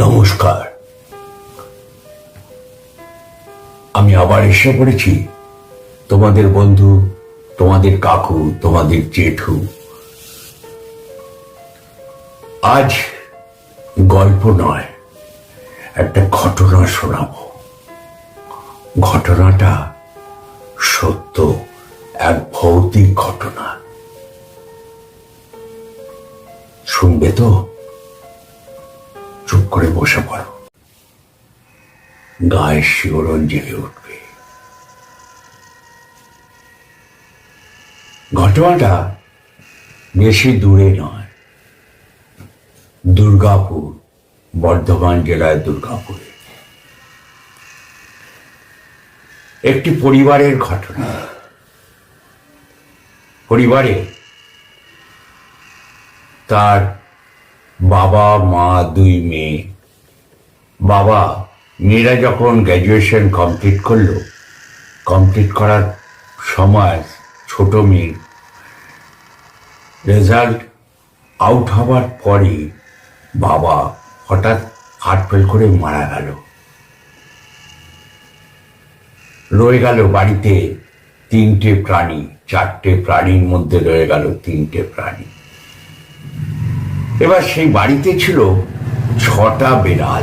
নমস্কার। আমি আবার এসে পড়েছি। তোমাদের বন্ধু, তোমাদের কাকু, তোমাদের জেঠু। আজ গল্প নয়, একটা ঘটনা শোনাবো। ঘটনাটা সত্য, এক ভৌতিক ঘটনা। শুনবে তো? চুপ করে বসে পড়ো। গায়ে শিওরণ জেগে উঠবে। ঘটনাটা বেশি দূরে নয়। দুর্গাপুর, বর্ধমান জেলায় দুর্গাপুরে। একটি পরিবারের ঘটনা। পরিবারে তার বাবা, মা, দুই মেয়ে। বাবা, মেয়েরা যখন গ্র্যাজুয়েশন কমপ্লিট করল কমপ্লিট করার সময় ছোট মেয়ে। রেজাল্ট আউট হওয়ার পরে বাবা হঠাৎ হার্ট ফেল করে মারা গেল। রয়ে গেল বাড়িতে তিনটে প্রাণী, চারটে প্রাণীর মধ্যে রয়ে গেল তিনটে প্রাণী। এবার সেই বাড়িতে ছিল ছটা বেড়াল।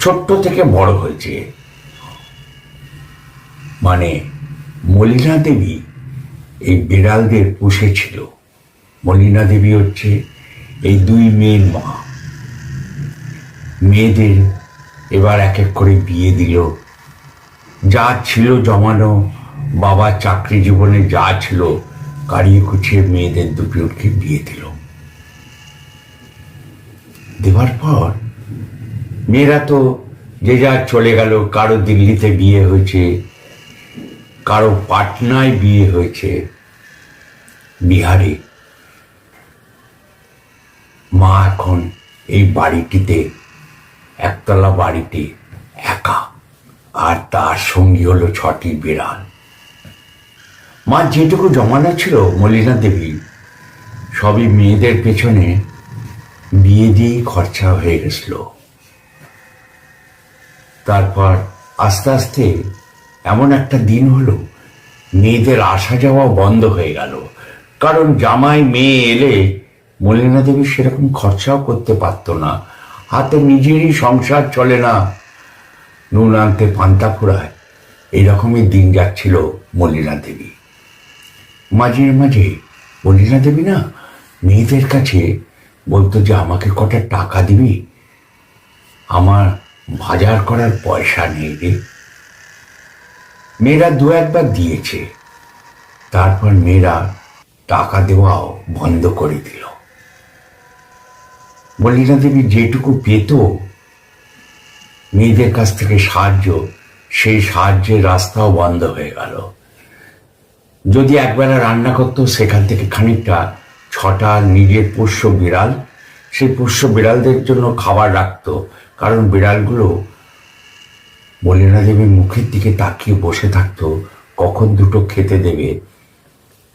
ছোট্ট থেকে বড় হয়েছে। মানে মলিনা দেবী এই বিড়ালদের পুষেছিল মলিনা দেবী হচ্ছে এই দুই মেয়ের মা। মেয়েদের এবার এক এক করে বিয়ে দিল। যা ছিল জমানো বাবা চাকরি জীবনে যা ছিল, কারিয়ে কুচিয়ে মেয়েদের দুটোকে বিয়ে দিল। দেওয়ার পর মেয়েরা তো যে যা চলে গেল, কারও দিল্লিতে বিয়ে হয়েছে, কারও পাটনায় বিয়ে হয়েছে, বিহারে। মা এখন এই বাড়িটিতে, একতলা বাড়িতে একা, আর তার সঙ্গী হলো ছটি বিড়াল। মা যেটুকু জমানো ছিল মলিনা দেবী, সবই মেয়েদের পেছনে বিয়ে দিয়েই খরচা হয়ে গেছিল। তারপর আস্তে আস্তে এমন একটা দিন হলো, মেয়েদের আসা যাওয়া বন্ধ হয়ে গেল। কারণ জামাই মেয়ে এলে মলিনা দেবী সেরকম খরচাও করতে পারতো না। হাতে নিজেরই সংসার চলে না। নুন আনতে পান্তা ফুরায় এইরকমই দিন যাচ্ছিল মলিনা দেবী। মাঝে মাঝে মলিনা দেবী না মেয়েদের কাছে বলতো যে, আমাকে কটা টাকা দিবি? আমার বাজার করার পয়সা নেই রে। মেয়েরা দু একবার দিয়েছে। তারপর মেয়েরা টাকা দেওয়াও বন্ধ করে দিল। মলিনা দেবী, যেটুকু পেত, মেয়েদের কাছ থেকে সাহায্য, সেই সাহায্যের রাস্তাও বন্ধ হয়ে গেল। যদি একবেলা রান্না করতো, সেখান থেকে খানিকটা ছটা নিজের পোষ্য বিড়াল। সেই পোষ্য বিড়ালদের জন্য খাবার রাখতো। কারণ বিড়ালগুলো মলিনা দেবীর মুখের দিকে তাকিয়ে বসে থাকতো। কখন দুটো খেতে দেবে?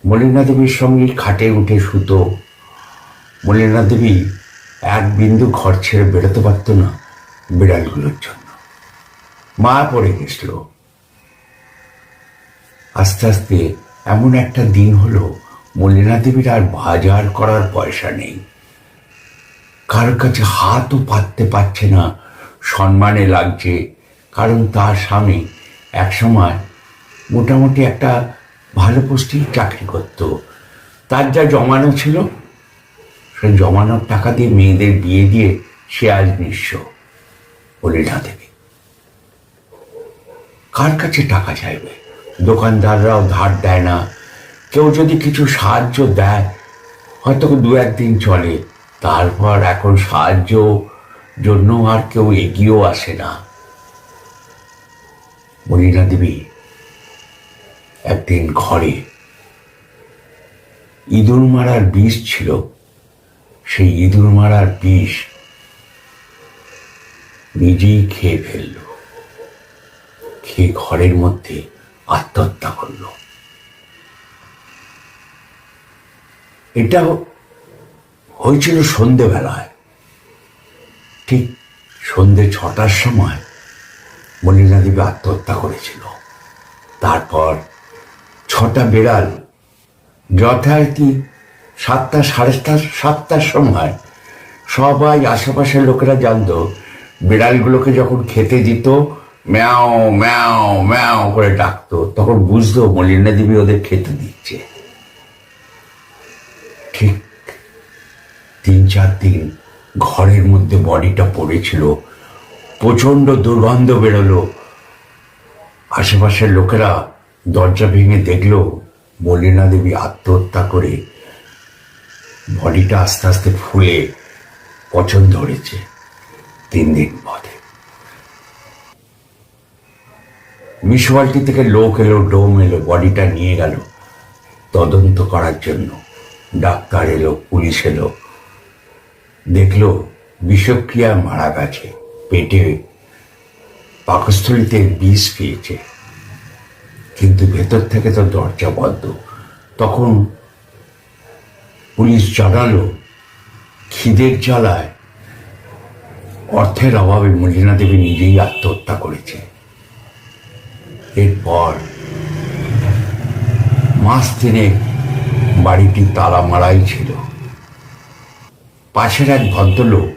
মলিনা দেবীর সঙ্গে খাটে উঠে শুতো। মলিনা দেবী এক বিন্দু ঘর ছেড়ে বেরোতে পারতো না বিড়ালগুলোর জন্য। মা পড়ে গেছিল। আস্তে আস্তে এমন একটা দিন হলো মলিনা দেবীর আর বাজার করার পয়সা নেই। কার কাছে হাতও পাততে পারছে না, সম্মানে লাগছে, কারণ তার স্বামী একসময় মোটামুটি একটা ভালো পোস্টেই চাকরি করত। তার যা জমানো ছিল, সে জমানোর টাকা দিয়ে মেয়েদের বিয়ে দিয়ে সে আজ নিঃস্ব মলিনা দেবী। কার কাছে টাকা চাইবে? দোকানদাররাও ধার দেয় না কেউ যদি কিছু সাহায্য দেয়, হয়তো দু একদিন চলে। তারপর এখন সাহায্য জন্য আর কেউ এগিয়েও আসে না। মলিনা দেবী, একদিন ঘরে ইঁদুর মারার বিষ ছিল। সেই ইঁদুর মারার বিষ নিজেই খেয়ে ফেলল। খেয়ে ঘরের মধ্যে আত্মহত্যা করল। এটা হয়েছিল সন্ধেবেলায়। ঠিক সন্ধে ছটার সময় মলিনা দেবী আত্মহত্যা করেছিল। তারপর ছটা বেড়াল যথারীতি সাতটা, সাড়ে সাতটা সাতটার সময় সবাই আশেপাশের লোকেরা জানতো, বিড়ালগুলোকে যখন খেতে দিত, ম্যাও ম্যাও ম্যাও করে ডাকতো, তখন বুঝতো মলিনা দেবী ওদের খেতে দিচ্ছে। ঠিক তিন চার দিন ঘরের মধ্যে বডিটা পড়েছিল প্রচণ্ড দুর্গন্ধ বেরোলো। আশেপাশের লোকেরা দরজা ভেঙে দেখল মলিনা দেবী আত্মহত্যা করে বডিটা আস্তে আস্তে ফুলে পচন ধরেছে তিন দিন পরে মিউনিসিপালিটি থেকে লোক এলো, ডোম এলো, বডিটা নিয়ে গেল তদন্ত করার জন্য। ডাক্তার এলো, পুলিশ এলো। দেখল বিষক্রিয়া মারা গেছে, পেটে পাকস্থলিতে বিষ পেয়েছে কিন্তু ভেতর থেকে তো দরজা বদ্ধ তখন পুলিশ জানালো, খিদের জ্বালায় অর্থের অভাবে মলিনা দেবী নিজেই আত্মহত্যা করেছে। এরপর মাস তিনেক বাড়িটি তালা মারাই ছিল। পাশের এক ভদ্রলোক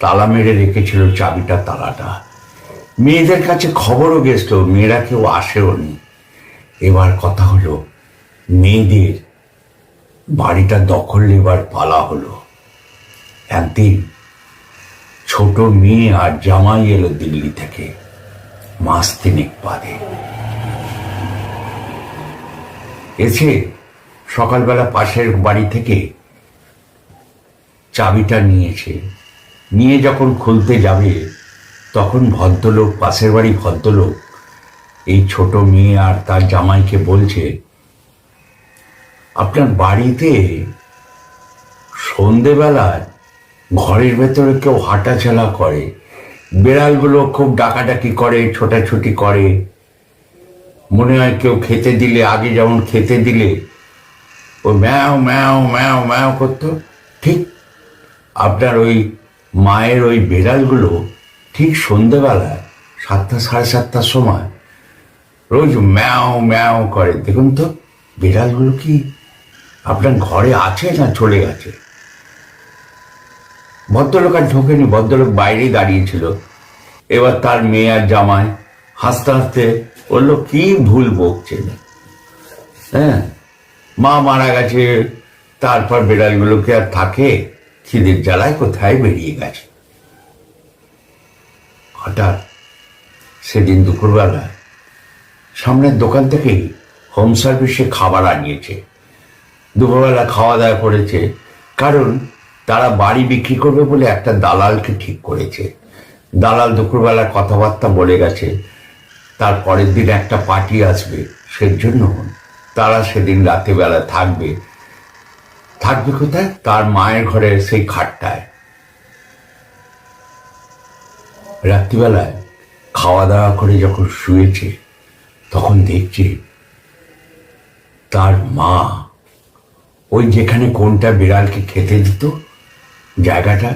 তালা মেরে রেখেছিল চাবিটা তালাটা। মেয়েদের কাছে খবরও গেছিল, মেয়েরা কেউ আসেও নি। এবার কথা হলো, মেয়েদের বাড়িটা দখল নেবার পালা হলো। একদিন ছোট মেয়ে আর জামাই এলো দিল্লি থেকে, মাস তিনেক বাদে। এসে সকালবেলা পাশের বাড়ি থেকে চাবিটা নিয়েছে। নিয়ে যখন খুলতে যাবে, তখন ভদ্রলোক, পাশের বাড়ি ভদ্রলোক, এই ছোট মেয়ে আর তার জামাইকে বলছে, আপনার বাড়িতে সন্ধেবেলায় ঘরের ভেতরে কেউ হাঁটাচলা করে, বেড়ালগুলো খুব ডাকাডাকি করে, ছোটাছুটি করে, মনে হয় কেউ খেতে দিলে, আগে যেমন খেতে দিলে ও ম্যাও ম্যাও ম্যাও ম্যাও করতো। ঠিক আপনার ওই মায়ের ওই বেড়ালগুলো ঠিক সন্ধেবেলায় সাতটা, সাড়ে সাতটার সময় রোজ ম্যাও ম্যাও করে। দেখুন তো, বিড়ালগুলো কি আপনার ঘরে আছে না চলে গেছে? ভদ্রলোক আর ঢোকেনি, ভদ্রলোক বাইরেই দাঁড়িয়েছিল। এবার তার মেয়ে আর জামাই হাসতে হাসতে বলল, কি ভুল বকছে হ্যাঁ? মা মারা গেছে, তারপর বিড়ালগুলোকে আর থাকে? খিদের জ্বালায় কোথায় বেরিয়ে গেছে? হঠাৎ সেদিন দুপুরবেলা সামনের দোকান থেকেই হোম সার্ভিসে খাবার আনিয়েছে। দুপুরবেলা খাওয়া দাওয়া করেছে, কারণ তারা বাড়ি বিক্রি করবে বলে একটা দালালকে ঠিক করেছে। দালাল দুপুরবেলা কথাবার্তা বলে গেছে, তার পরের দিন একটা পার্টি আসবে, সেজন্য তারা সেদিন রাতেবেলা থাকবে। থাকবে কোথায়? তার মায়ের ঘরে সেই খাটটায়। রাত্রিবেলায় খাওয়া দাওয়া করে যখন শুয়েছে, তখন দেখছে তার মা ওই যেখানে কোনটা বিড়ালকে খেতে দিত, জায়গাটা,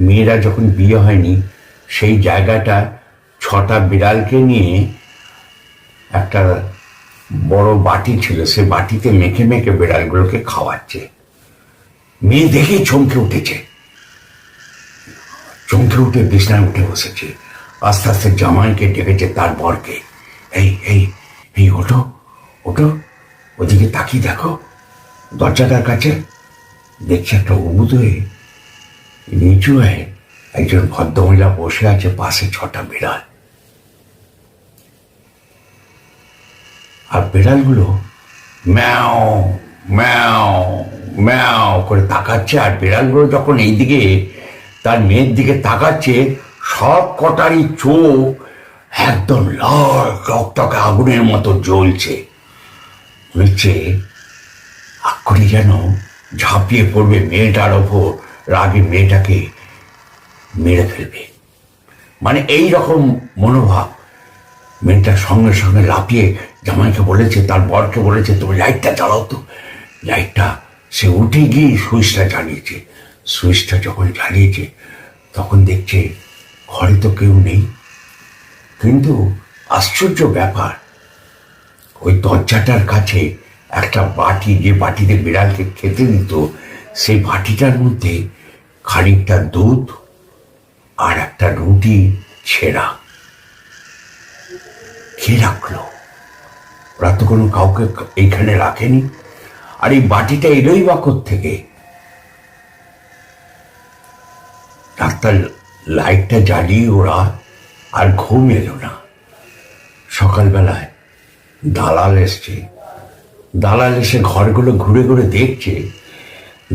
মেয়েরা যখন বিয়ে হয়নি, সেই জায়গাটা ছটা বিড়ালকে নিয়ে একটা বড় বাটি ছিল, সে বাটিতে মেখে মেখে বিড়ালগুলোকে খাওয়াচ্ছে। মেয়ে দেখে চমকে উঠেছে। চমকে উঠে বিছনায় উঠে বসেছে। আস্তে আস্তে জামাইকে ডেকেছে তার বরকে। এই এই এই, ওঠো ওঠো, ওদিকে তাকিয়ে দেখো। দরজাটার কাছে দেখছে একটা উবুদ হয়ে, নিচু হয়ে একজন ভদ্রমহিলা বসে আছে পাশে ছটা বিড়াল। আর বেড়ালগুলো ম্যাও ম্যাও ম্যাও করে তাকাচ্ছে। আর বেড়ালগুলো যখন এইদিকে, তার মেয়ের দিকে তাকাচ্ছে, সব কটারই চোখ একদম লাল টকটকে আগুনের মতো জ্বলছে। হচ্ছে আক্ষরি যেন ঝাঁপিয়ে পড়বে মেয়েটার ওপর, রাগে মেয়েটাকে মেরে ফেলবে। মানে এই রকম মনোভাব মেয়েটার সঙ্গে সঙ্গে লাফিয়ে জামাইকে বলেছে, তার বরকে বলেছে, তুমি লাইটটা জ্বালাও তো। লাইটটা সে উঠে গিয়ে সুইচটা জ্বালিয়েছে। সুইচটা যখন জ্বালিয়েছে, তখন দেখছে ঘরে তো কেউ নেই। কিন্তু আশ্চর্য ব্যাপার, ওই দরজাটার কাছে একটা বাটি, যে বাটিতে বিড়ালকে খেতে দিত, সেই বাটিটার মধ্যে খানিকটা দুধ আর একটা রুটি ছেঁড়া। খেয়ে রাখল? ওরা তো কোনো কাউকে এইখানে রাখেনি। আর এই বাটিটা এলোই বা থেকে ডাক্তার লাইটটা জ্বালিয়ে ওরা আর ঘুম এলো না। সকালবেলায় দালাল এসছে। দালাল এসে ঘরগুলো ঘুরে ঘুরে দেখছে।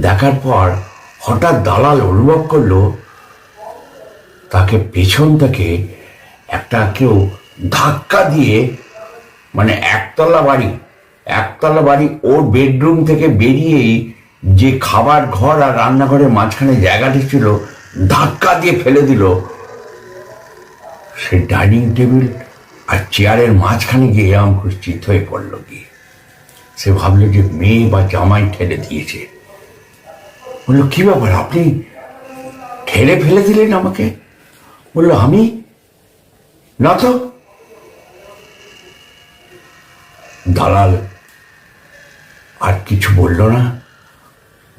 দেখার পর হঠাৎ দালাল অনুভব করল, তাকে পেছন থেকে একটা কেউ ধাক্কা দিয়ে মানে একতলা বাড়ি একতলা বাড়ি ওর বেডরুম থেকে বেরিয়েই যে খাবার, ঘর আর রান্নাঘরের মাঝখানে জায়গাটি ছিল, ধাক্কা দিয়ে ফেলে দিল। সে ডাইনিং টেবিল আর চেয়ারের মাঝখানে গিয়ে এরম করে চিত হয়ে পড়ল গিয়ে। সে ভাবলো যে মেয়ে বা জামাই ঠেলে দিয়েছে। বলল, কি ব্যাপার? আপনি ঠেলে ফেলে দিলেন আমাকে? বলল, আমি? না তো? দালাল। আর কিছু বলল না?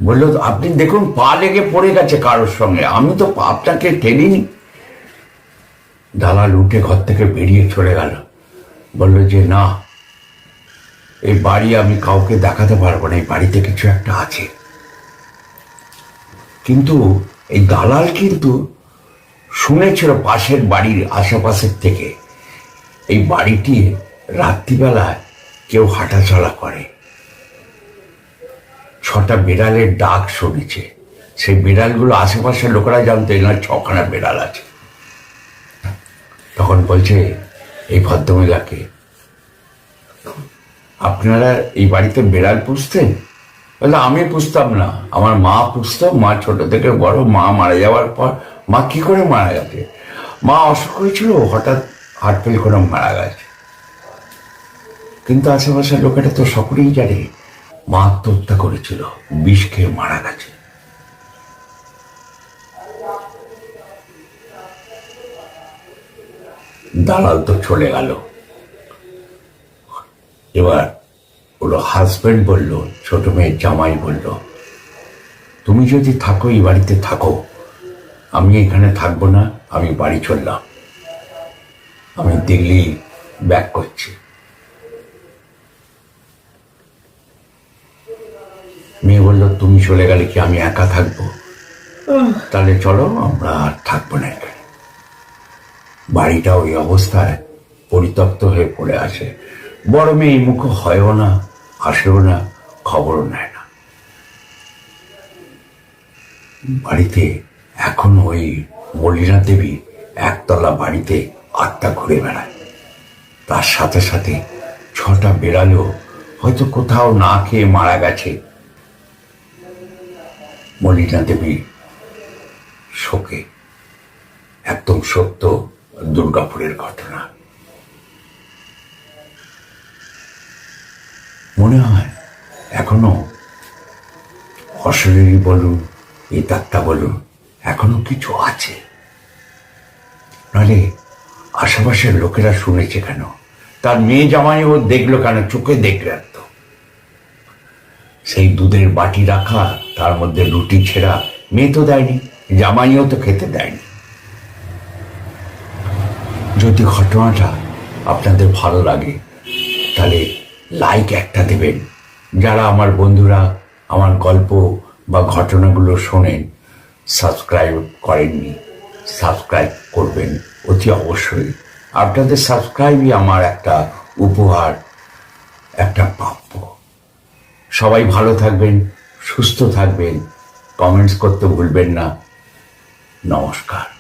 বলল, আপনি দেখুন, পা লেগে পড়ে গেছে কারোর সঙ্গে। আমি তো আপনাকে টেনিনি। দালাল উঠে ঘর থেকে বেরিয়ে চলে গেল। বলল যে, না, এই বাড়ি আমি কাউকে দেখাতে পারব না। এই বাড়িতে কিছু একটা আছে। কিন্তু এই দালাল কিন্তু শুনেছিল পাশের বাড়ির আশেপাশের থেকে। এই বাড়িটি রাত্রিবেলায় কেউ হাঁটাচলা করে। ছটা বিড়ালের ডাক শুনেছে। সেই বিড়ালগুলো আশেপাশের লোকেরা জানতো এনার ছখানা বিড়াল আছে। তখন বলছে, এই ভদ্রমহিলাকে, আপনারা এই বাড়িতে বিড়াল পুষতেন? বলে আমি পুষতাম না। আমার মা পুষত, মা ছোট থেকে বড়, মা মারা যাওয়ার পর, মা কি করে মারা গেছে? মা অসুখ হয়েছিল, হঠাৎ হার্ট ফেল করে মারা গেছে। কিন্তু আশেপাশের লোকেরা তো সকলেই জানে, মা আত্মহত্যা করেছিল, বিষ খেয়ে মারা গেছে। দালাল তো চলে গেল। এবার ওর হাজব্যান্ড বলল, ছোট মেয়ের জামাই বলল, তুমি যদি থাকো, এই বাড়িতে থাকো। আমি এখানে থাকব না, আমি বাড়ি চললাম। আমি দিল্লি ব্যাক করছি। মেয়ে বলল তুমি চলে গেলে কি আমি একা থাকব? তাহলে চলো আমরা আর থাকব না এখানে। বাড়িটা ওই অবস্থায় পরিত্যক্ত হয়ে পড়ে আছে। বড় মেয়ে মুখ হয়ও না আসেও না খবরও নেয় না। বাড়িতে এখন ওই মলিনা দেবী একতলা বাড়িতে আত্মা ঘুরে বেড়ায়। তার সাথে সাথে ছটা বেড়ালেও হয়তো কোথাও না খেয়ে মারা গেছে মলিনা দেবী শোকে, একদম সত্য দুর্গাপুরের ঘটনা। মনে হয় এখনও অশরীরী বলুন এই তাত্তা বলুন, এখনও কিছু আছে। নাহলে আশেপাশের লোকেরা শুনেছে কেন? তার মেয়ে জামাই ও দেখল কেন? চোখে দেখলে তো সেই দুধের বাটি রাখা তার মধ্যে রুটি ছেঁড়া মেয়ে তো দেয়নি, জামাইও তো খেতে দেয়নি। যদি ঘটনাটা আপনাদের ভালো লাগে, তাহলে লাইক একটা দেবেন। যারা আমার বন্ধুরা আমার গল্প বা ঘটনাগুলো শোনেন সাবস্ক্রাইব করেননি সাবস্ক্রাইব করবেন অতি অবশ্যই। আপনাদের সাবস্ক্রাইবই আমার একটা উপহার, একটা প্রাপ্য। সবাই ভালো থাকবেন সুস্থ থাকবেন কমেন্টস করতে ভুলবেন না। নমস্কার।